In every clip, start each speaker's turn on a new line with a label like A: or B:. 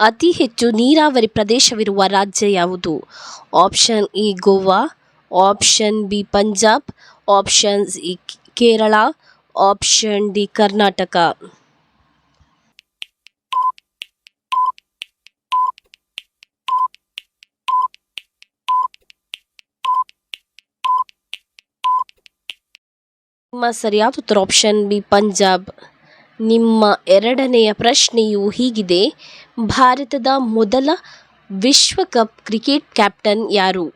A: ಅತಿ ಹೆಚ್ಚು ನೀರಾವರಿ ಪ್ರದೇಶವಿರುವ ರಾಜ್ಯ ಯಾವುದು? Option A Goa, option B Punjab, option C Kerala, option D Karnataka. ನಿಮ್ಮ ಸರಿಯಾದ ಉತ್ತರ ಆಪ್ಷನ್ ಬಿ ಪಂಜಾಬ್. ನಿಮ್ಮ ಎರಡನೆಯ ಪ್ರಶ್ನೆಯು ಹೀಗಿದೆ. ಭಾರತದ ಮೊದಲ ವಿಶ್ವಕಪ್ ಕ್ರಿಕೆಟ್ ಕ್ಯಾಪ್ಟನ್ ಯಾರು?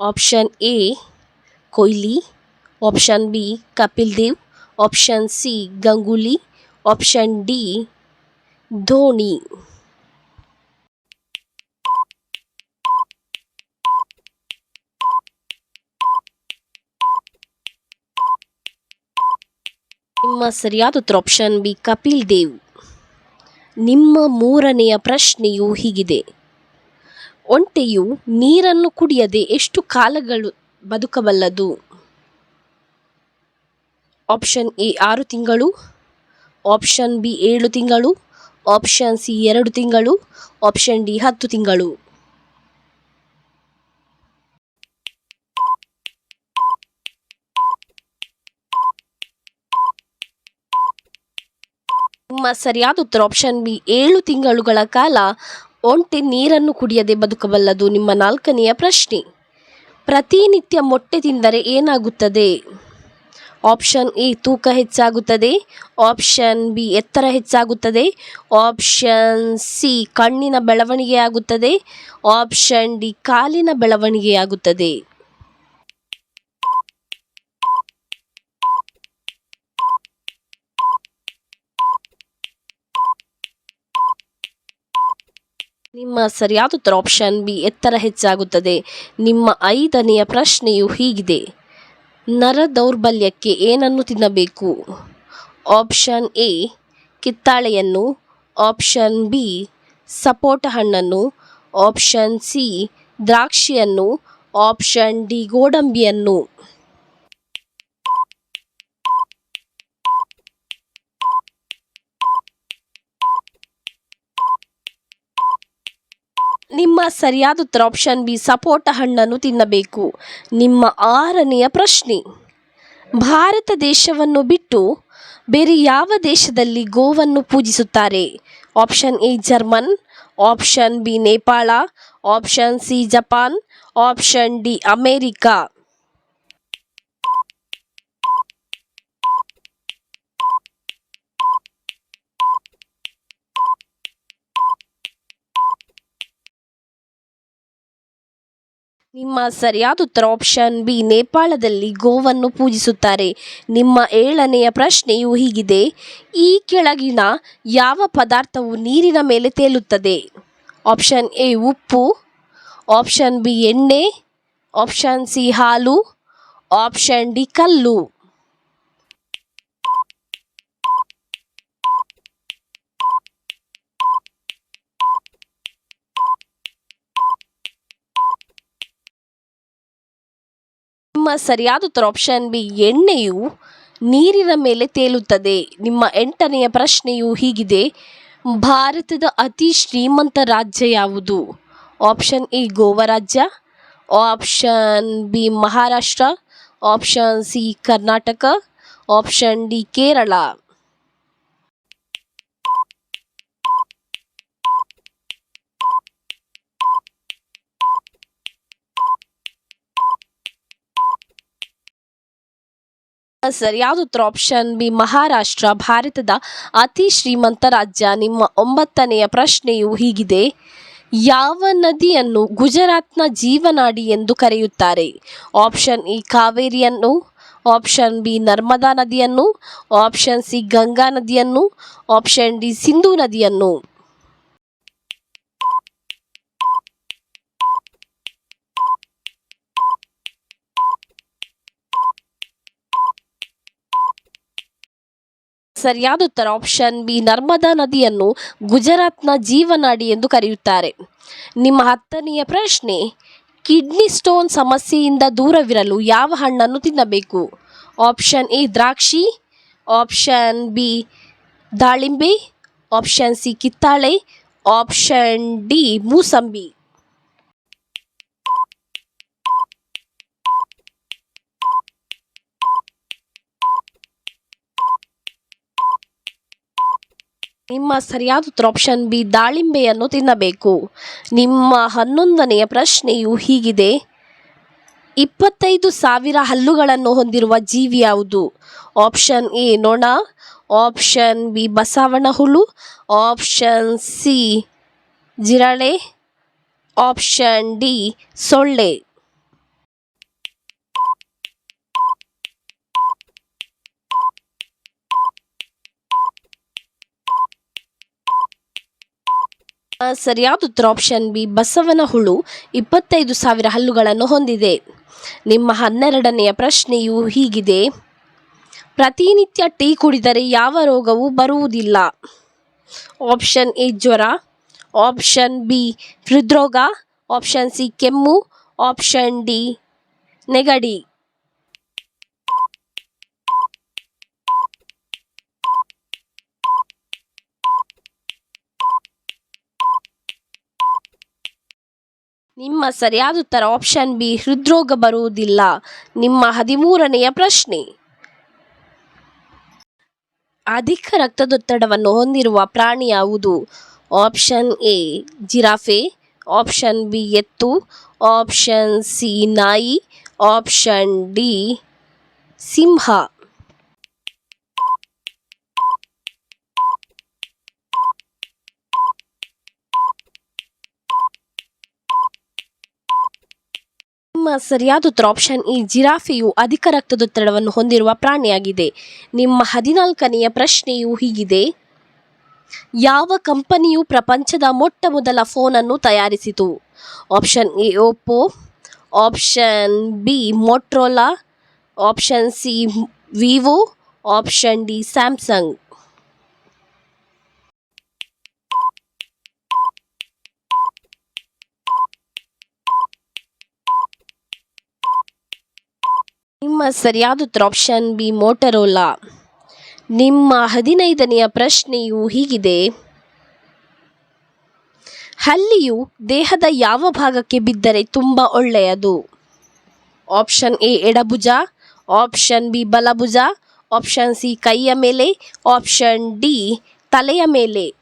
A: Option A, Kohli. Option B, Kapil Dev. Option C, Ganguly. Option D, Dhoni. ನಿಮ್ಮ ಸರಿಯಾದ ಉತ್ತರ ಆಪ್ಷನ್ ಬಿ ಕಪಿಲ್ ದೇವ್. ನಿಮ್ಮ ಮೂರನೆಯ ಪ್ರಶ್ನೆಯು ಹೀಗಿದೆ. ಒಂಟೆಯು ನೀರನ್ನು ಕುಡಿಯದೆ ಎಷ್ಟು ಕಾಲಗಳು ಬದುಕಬಲ್ಲದು? ಆಪ್ಷನ್ ಎ ಆರು ತಿಂಗಳು ಆಪ್ಷನ್ ಬಿ ಏಳು ತಿಂಗಳು ಆಪ್ಷನ್ ಸಿ ಎರಡು ತಿಂಗಳು ಆಪ್ಷನ್ ಡಿ ಹತ್ತು ತಿಂಗಳು. ನಿಮ್ಮ ಸರಿಯಾದ ಉತ್ತರ. ಆಪ್ಷನ್ ಬಿ ಏಳು ತಿಂಗಳುಗಳ ಕಾಲ ಒಂಟೆ ನೀರನ್ನು ಕುಡಿಯದೆ ಬದುಕಬಲ್ಲದು ನಿಮ್ಮ ನಾಲ್ಕನೆಯ ಪ್ರಶ್ನೆ. ಪ್ರತಿನಿತ್ಯ ಮೊಟ್ಟೆ ತಿಂದರೆ ಏನಾಗುತ್ತದೆ? ಆಪ್ಷನ್ ಎ ತೂಕ ಹೆಚ್ಚಾಗುತ್ತದೆ. ಆಪ್ಷನ್ ಬಿ ಎತ್ತರ ಹೆಚ್ಚಾಗುತ್ತದೆ. ಆಪ್ಷನ್ ಸಿ ಕಣ್ಣಿನ ಬೆಳವಣಿಗೆಯಾಗುತ್ತದೆ. ಆಪ್ಷನ್ ಡಿ ಕಾಲಿನ ಬೆಳವಣಿಗೆಯಾಗುತ್ತದೆ. ನಿಮ್ಮ ಸರಿಯಾದ ಉತ್ತರ ಆಪ್ಷನ್ ಬಿ ಎತ್ತರ ಹೆಚ್ಚಾಗುತ್ತದೆ. ನಿಮ್ಮ ಐದನೆಯ ಪ್ರಶ್ನೆಯು ಹೀಗಿದೆ. ನರ ದೌರ್ಬಲ್ಯಕ್ಕೆ ಏನನ್ನು ತಿನ್ನಬೇಕು? ಆಪ್ಷನ್ ಎ ಕಿತ್ತಾಳೆಯನ್ನು. ಆಪ್ಷನ್ ಬಿ ಸಪೋಟ ಹಣ್ಣನ್ನು. ಆಪ್ಷನ್ ಸಿ ದ್ರಾಕ್ಷಿಯನ್ನು. ಆಪ್ಷನ್ ಡಿ ಗೋಡಂಬಿಯನ್ನು. ನಿಮ್ಮ ಸರಿಯಾದ ಉತ್ತರ ಆಪ್ಷನ್ ಬಿ ಸಪೋಟ ಹಣ್ಣನ್ನು ತಿನ್ನಬೇಕು. ನಿಮ್ಮ ಆರನೆಯ ಪ್ರಶ್ನೆ, ಭಾರತ ದೇಶವನ್ನು ಬಿಟ್ಟು ಬೇರೆ ಯಾವ ದೇಶದಲ್ಲಿ ಗೋವನ್ನು ಪೂಜಿಸುತ್ತಾರೆ? Option A German option B Nepal option C Japan option D America ನಿಮ್ಮ ಸರಿಯಾದ ಉತ್ತರ ಆಪ್ಷನ್ ಬಿ ನೇಪಾಳದಲ್ಲಿ ಗೋವನ್ನು ಪೂಜಿಸುತ್ತಾರೆ. ನಿಮ್ಮ ಏಳನೆಯ ಪ್ರಶ್ನೆಯು ಹೀಗಿದೆ. ಈ ಕೆಳಗಿನ ಯಾವ ಪದಾರ್ಥವು ನೀರಿನ ಮೇಲೆ ತೇಲುತ್ತದೆ? ಆಪ್ಷನ್ ಎ ಉಪ್ಪು. ಆಪ್ಷನ್ ಬಿ ಎಣ್ಣೆ. ಆಪ್ಷನ್ ಸಿ ಹಾಲು. ಆಪ್ಷನ್ ಡಿ ಕಲ್ಲು. ನಿಮ್ಮ ಸರಿಯಾದ ಉತ್ತರ ಆಪ್ಷನ್ ಬಿ ಎಣ್ಣೆಯು ನೀರಿನ ಮೇಲೆ ತೇಲುತ್ತದೆ. ನಿಮ್ಮ ಎಂಟನೆಯ ಪ್ರಶ್ನೆಯು ಹೀಗಿದೆ. ಭಾರತದ ಅತಿ ಶ್ರೀಮಂತ ರಾಜ್ಯ ಯಾವುದು? ಆಪ್ಷನ್ ಎ ಗೋವಾ ರಾಜ್ಯ. Option B Maharashtra. Option C Karnataka. Option D Kerala. ಸರಿಯಾದ ಉತ್ತರ ಆಪ್ಷನ್ ಬಿ ಮಹಾರಾಷ್ಟ್ರ, ಭಾರತದ ಅತಿ ಶ್ರೀಮಂತ ರಾಜ್ಯ. ನಿಮ್ಮ ಒಂಬತ್ತನೆಯ ಪ್ರಶ್ನೆಯು ಹೀಗಿದೆ. ಯಾವ ನದಿಯನ್ನು ಗುಜರಾತ್ನ ಜೀವನಾಡಿ ಎಂದು ಕರೆಯುತ್ತಾರೆ? ಆಪ್ಷನ್ ಇ ಕಾವೇರಿಯನ್ನು ಆಪ್ಷನ್ ಬಿ ನರ್ಮದಾ ನದಿಯನ್ನು ಆಪ್ಷನ್ ಸಿ ಗಂಗಾ ನದಿಯನ್ನು ಆಪ್ಷನ್ ಡಿ ಸಿಂಧೂ ನದಿಯನ್ನು. ಸರಿಯಾದ ಉತ್ತರ ಆಪ್ಷನ್ ಬಿ ನರ್ಮದಾ ನದಿಯನ್ನು ಗುಜರಾತ್ನ ಜೀವನಾಡಿ ಎಂದು ಕರೆಯುತ್ತಾರೆ. ನಿಮ್ಮ ಹತ್ತನೆಯ ಪ್ರಶ್ನೆ, ಕಿಡ್ನಿ ಸ್ಟೋನ್ ಸಮಸ್ಯೆಯಿಂದ ದೂರವಿರಲು ಯಾವ ಹಣ್ಣನ್ನು ತಿನ್ನಬೇಕು? ಆಪ್ಷನ್ ಎ ದ್ರಾಕ್ಷಿ ಆಪ್ಷನ್ ಬಿ ದಾಳಿಂಬೆ ಆಪ್ಷನ್ ಸಿ ಕಿತ್ತಾಳೆ ಆಪ್ಷನ್ ಡಿ ಮೂಸಂಬಿ. ನಿಮ್ಮ ಸರಿಯಾದ ಉತ್ತರ ಆಪ್ಷನ್ ಬಿ ದಾಳಿಂಬೆಯನ್ನು ತಿನ್ನಬೇಕು. ನಿಮ್ಮ ಹನ್ನೊಂದನೆಯ ಪ್ರಶ್ನೆಯು ಹೀಗಿದೆ. ಇಪ್ಪತ್ತೈದು ಸಾವಿರ ಹಲ್ಲುಗಳನ್ನು ಹೊಂದಿರುವ ಜೀವಿ ಯಾವುದು? ಆಪ್ಷನ್ ಎ ನೊಣ. ಆಪ್ಷನ್ ಬಿ ಬಸವನ ಹುಳು. ಆಪ್ಷನ್ ಸಿ ಜಿರಳೆ. ಆಪ್ಷನ್ ಡಿ ಸೊಳ್ಳೆ. ಸರಿಯಾದ ಉತ್ತರ ಆಪ್ಷನ್ ಬಿ ಬಸವನ ಹುಳು ಇಪ್ಪತ್ತೈದು ಸಾವಿರ ಹಲ್ಲುಗಳನ್ನು ಹೊಂದಿದೆ. ನಿಮ್ಮ ಹನ್ನೆರಡನೆಯ ಪ್ರಶ್ನೆಯು ಹೀಗಿದೆ. ಪ್ರತಿನಿತ್ಯ ಟೀ ಕುಡಿದರೆ ಯಾವ ರೋಗವು ಬರುವುದಿಲ್ಲ. ಆಪ್ಷನ್ ಎ ಜ್ವರ ಆಪ್ಷನ್ ಬಿ ಹೃದ್ರೋಗ ಆಪ್ಷನ್ ಸಿ ಕೆಮ್ಮು ಆಪ್ಷನ್ ಡಿ ನೆಗಡಿ. ನಿಮ್ಮ ಸರಿಯಾದ ಉತ್ತರ ಆಪ್ಷನ್ ಬಿ ಹೃದ್ರೋಗ ಬರುವುದಿಲ್ಲ. ನಿಮ್ಮ ಹದಿಮೂರನೆಯ ಪ್ರಶ್ನೆ. ಅಧಿಕ ರಕ್ತದೊತ್ತಡವನ್ನು ಹೊಂದಿರುವ ಪ್ರಾಣಿ ಯಾವುದು? Option A giraffe. Option B ಎತ್ತು. ಆಪ್ಷನ್ ಸಿ ನಾಯಿ. ಆಪ್ಷನ್ ಡಿ ಸಿಂಹ ನಿಮ್ಮ ಸರಿಯಾದ ಉತ್ತರ ಆಪ್ಷನ್ ಈ ಜಿರಾಫೆಯು ಅಧಿಕ ರಕ್ತದೊತ್ತಡವನ್ನು ಹೊಂದಿರುವ ಪ್ರಾಣಿಯಾಗಿದೆ. ನಿಮ್ಮ ಹದಿನಾಲ್ಕನೆಯ ಪ್ರಶ್ನೆಯು ಹೀಗಿದೆ. ಯಾವ ಕಂಪನಿಯು ಪ್ರಪಂಚದ ಮೊಟ್ಟ ಮೊದಲ ಫೋನನ್ನು ತಯಾರಿಸಿತು? Option A Oppo option B Motorola, option C Vivo, option D Samsung. ನಿಮ್ಮ ಸರಿಯಾದ ಉತ್ತರ ಆಪ್ಷನ್ ಬಿ ಮೋಟರೋಲಾ. ನಿಮ್ಮ ಹದಿನೈದನೆಯ ಪ್ರಶ್ನೆಯು ಹೀಗಿದೆ. ಹಲ್ಲಿಯು ದೇಹದ ಯಾವ ಭಾಗಕ್ಕೆ ಬಿದ್ದರೆ ತುಂಬ ಒಳ್ಳೆಯದು? ಆಪ್ಷನ್ ಎ ಎಡಭುಜ, ಆಪ್ಷನ್ ಬಿ ಬಲಭುಜ, ಆಪ್ಷನ್ ಸಿ ಕೈಯ ಮೇಲೆ, ಆಪ್ಷನ್ ಡಿ ತಲೆಯ ಮೇಲೆ.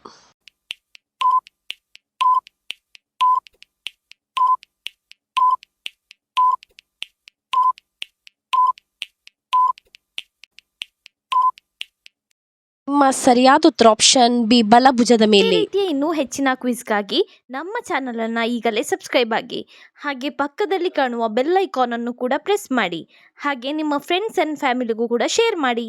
A: ನಿಮ್ಮ ಸರಿಯಾದ ಉತ್ತರ ಆಪ್ಷನ್ ಬಿ ಬಲಭುಜದ ಮೇಲೆ.
B: ರೀತಿಯ ಇನ್ನೂ ಹೆಚ್ಚಿನ ಕ್ವಿಜ್ಗಾಗಿ ನಮ್ಮ ಚಾನಲನ್ನು ಈಗಲೇ ಸಬ್ಸ್ಕ್ರೈಬ್ ಆಗಿ ಹಾಗೆ ಪಕ್ಕದಲ್ಲಿ ಕಾಣುವ ಬೆಲ್ ಐಕಾನ್ ಅನ್ನು ಕೂಡ ಪ್ರೆಸ್ ಮಾಡಿ ಹಾಗೆ ನಿಮ್ಮ ಫ್ರೆಂಡ್ಸ್ ಅಂಡ್ ಫ್ಯಾಮಿಲಿಗೂ ಕೂಡ ಶೇರ್ ಮಾಡಿ.